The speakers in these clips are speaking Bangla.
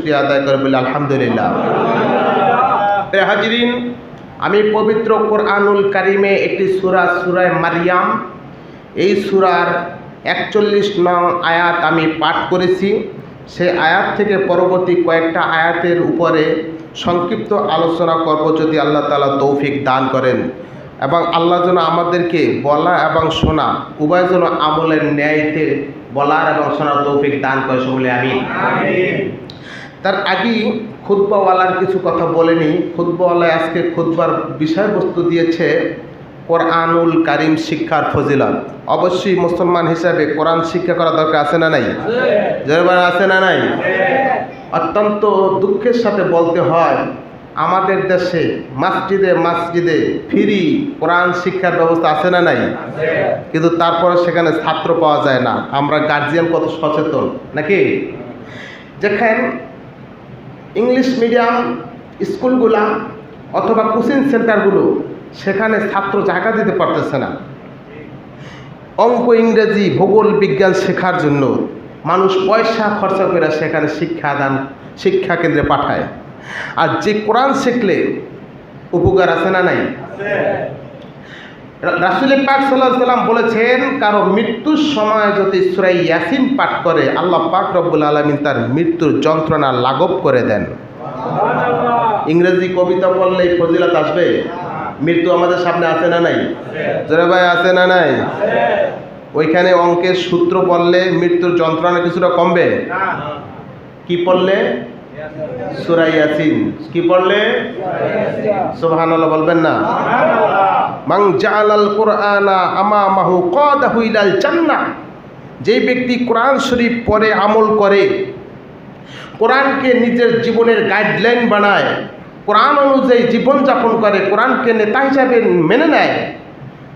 শুক্রিয়া আদায় করে বলি আলহামদুলিল্লাহ। হাজিরিন, আমি পবিত্র কোরআনুল কারিমে একটি সুরা, সুরায় মারিয়াম, এই সুরার একচল্লিশ নং আয়াত আমি পাঠ করেছি। সে আয়াত থেকে পরবর্তী কয়েকটা আয়াতের উপরে সংক্ষিপ্ত আলোচনা করব যদি আল্লাহ তালা তৌফিক দান করেন। এবং আল্লাহ যেন আমাদেরকে বলা এবং শোনা, উভয় যেন আমলের ন্যায়তে বলার এবং শোনার তৌফিক দান করে সকলে আমি তার আগেই খুদ্বাওয়ালার কিছু কথা বলেনি। খুদ্বাওয়ালায় আজকে খুদ্বার বিষয়বস্তু দিয়েছে কোরআনুল কারিম শিক্ষার ফজিলত। অবশ্যই মুসলমান হিসাবে কোরআন শিক্ষা করা দরকার আছে না নাই? জয়বার আছে না নাই? অত্যন্ত দুঃখের সাথে বলতে হয়, আমাদের দেশে মসজিদে মসজিদে ফ্রি কোরআন শিক্ষার ব্যবস্থা আছে না নাই? কিন্তু তারপরে সেখানে ছাত্র পাওয়া যায় না। আমরা গার্জিয়ান কত সচেতন, নাকি? যেখানে ইংলিশ মিডিয়াম স্কুলগুলা অথবা কোচিং সেন্টারগুলো সেখানে ছাত্র জায়গা দিতে পারতেছে না। অঙ্ক, ইংরেজি, ভূগোল, বিজ্ঞান শেখার জন্য মানুষ পয়সা খরচা করে সেখানে শিক্ষাদান শিক্ষা কেন্দ্রে পাঠায়। আর যে কোরআন শিখলে উপকার আছে না নাই? রাসুল পাক সাল্লাহ সাল্লাম বলেছেন, কারও মৃত্যুর সময় যদি সুরাই ইয়াসিন পাঠ করে, আল্লাহ পাক রব্বুল আলমিন তার মৃত্যুর যন্ত্রণা লাঘব করে দেন। ইংরেজি কবিতা পড়লে ফজিলাত আসবে? মৃত্যু আমাদের সামনে আছে না নাই? জোরে ভাই, আছে না নাই? ওইখানে অঙ্কের সূত্র পড়লে মৃত্যুর যন্ত্রণা কিছুটা কমবে? কি পড়লে? সুরাই ইয়াসিন। কি পড়লে? সুবহানাল্লাহ বলবেন না? জালাল কোরআনা জান্নাহ। যেই ব্যক্তি কোরআন শরীফ পরে আমল করে, কোরআনকে নিজের জীবনের গাইডলাইন বানায়, কোরআন অনুযায়ী জীবনযাপন করে, কোরআনকে নেতা হিসাবে মেনে নেয়,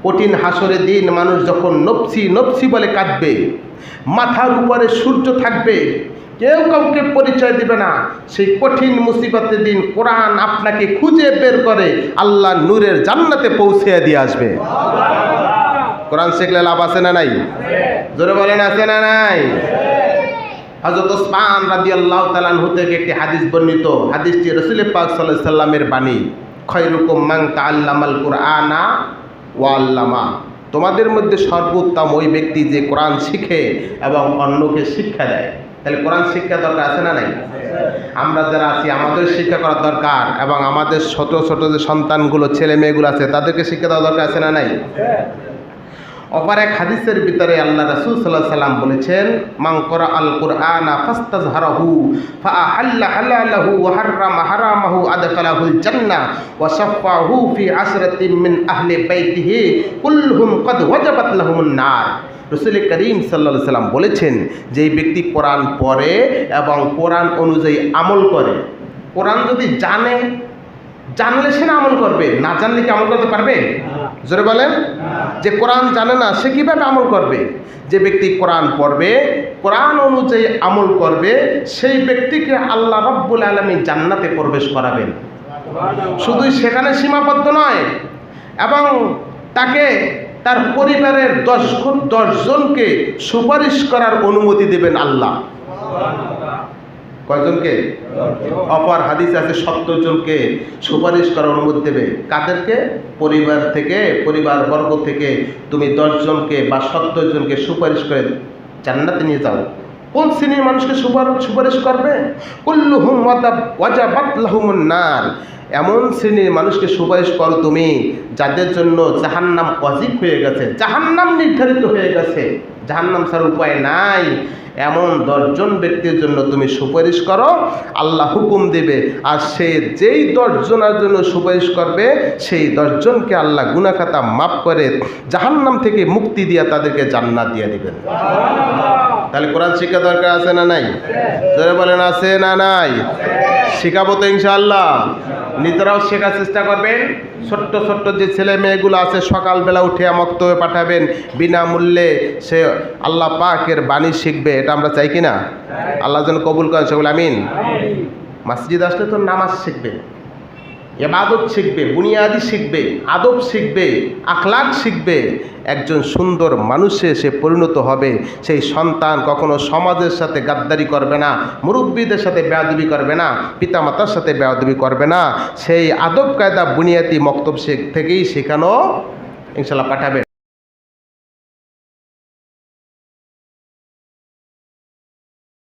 কঠিন হাসরের দিন মানুষ যখন নপসি নপসি বলে কাঁদবে, মাথার উপরে সূর্য থাকবে কেউ কাউকে পরিচয় দিবে না। সেই কঠিন মুসিবতের দিন কোরআন আপনাকে খুঁজে বের করে, আল্লাহ নূরের জান্নাতে পৌঁছে দিয়ে আসবে। কোরআন শিখলে লাভ আছে না নাই? জোরে বলেন, আছে না নাই? হজরত ওসমান রাদি আল্লাহ তালানহু থেকে একটি হাদিস বর্ণিত। হাদিসটি রসুল পাক সাল্লাহ সাল্লামের বাণী। খৈরুকুম মাং তাল্লামাল কুরআনা ওয়াল্লামা তোমাদের মধ্যে সর্বোত্তম ওই ব্যক্তি যে কোরআন শিখে এবং অন্যকে শিক্ষা দেয়। তাহলে কোরআন শিক্ষা দরকার আছে না নাই? আমরা যারা আছি, আমাদের শিক্ষা করার দরকার এবং আমাদের ছোট ছোট যে সন্তানগুলো, ছেলে মেয়েগুলো আছে, তাদেরকে শিক্ষা দেওয়া দরকার আছে না নাই? অপর এক হাদিসের ভিতরে আল্লাহ রাসূল সাল্লাহ সাল্লাম বলেছেন, মান করা আল কুরআনা ফাস্তাজহারাহু ফাআহাল্লা হালালাহু ওয়া হাররামা হারামাহু আদখালাহুল জান্নাহ ওয়া শাফাহু ফি আসরাতিন মিন আহলি বাইতিহি কুল্লুহুম কদ ওয়াজাবাত লাহুমুন নার। রসুল করিম সাল্লা সাল্লাম বলেছেন যে এই ব্যক্তি কোরআন পড়ে এবং কোরআন অনুযায়ী আমল করে। কোরআন যদি জানে জানলে সে না আমল করবে না জানলে কি আমল করতে পারবে? জোরে বলেন। যে কোরআন জানে না সে কীভাবে আমল করবে? যে ব্যক্তি কোরআন পড়বে কোরআন অনুযায়ী আমল করবে সেই ব্যক্তিকে আল্লাহ রব্বুল আলমী জান্নাতে প্রবেশ করাবেন। শুধু সেখানে সীমাবদ্ধ নয় এবং তাকে তার পরিবারের দশ দশজনকে সুপারিশ করার অনুমতি দেবেন আল্লাহ। কয়জনকে? অপর হাদিস আছে, সত্তর জনকে সুপারিশ করার অনুমতি দেবে। কাদেরকে? পরিবার থেকে পরিবার বর্গ থেকে। তুমি দশজনকে বা সত্তর জনকে সুপারিশ করে জান্নাতে নিয়ে যাও। কোন শ্রেণির মানুষকে সুপারিশ সুপারিশ করবে? নার। এমন শ্রেণির মানুষকে সুপারিশ করো তুমি, যাদের জন্য জাহান্নাম অজিব হয়ে গেছে। জাহান্নাম নির্ধারিত হয়ে গেছে। জাহান্নাম ছাড়া উপায় নাই। এমন দশজন ব্যক্তির জন্য তুমি সুপারিশ করো, আল্লাহ হুকুম দেবে। আর সে যেই দশজনের জন্য সুপারিশ করবে, সেই দশজনকে আল্লাহ গুনাখাতা মাফ করে জাহান্নাম থেকে মুক্তি দিয়ে তাদেরকে জান্নাত দিয়ে দিবেন। তাহলে কোরআন শিক্ষা দরকার আছে না নাই? বলেন, আছে না নাই? শিখাবো তো ইনশাল্লাহ নিজেরাও শেখার চেষ্টা করবেন। ছোট্ট ছোট্ট যে ছেলে মেয়েগুলো আছে, সকালবেলা উঠে মক্তব্যে পাঠাবেন, বিনামূল্যে সে আল্লাহ পাকের বাণী শিখবে, এটা আমরা চাই কি না আল্লাহ যেন কবুল করেন সেগুলো আমিন। মাসজিদ আসলে তো নামাজ শিখবে। এবাদত শিখবে, বুনিয়াদি শিখবে, আদব শিখবে আখলাক শিখবে। একজন সুন্দর মানুষে সে পরিণত হবে, সেই সন্তান কখনো সমাজের সাথে গাদ্দারি করবে না, মুরব্বীদের সাথে বেয়াদবি করবে না, পিতামাতার সাথে বেয়াদবি করবে না। সেই আদব কায়দা বুনিয়াদি মক্তব থেকেই শেখানো ইনশাল্লাহ পাঠাবেন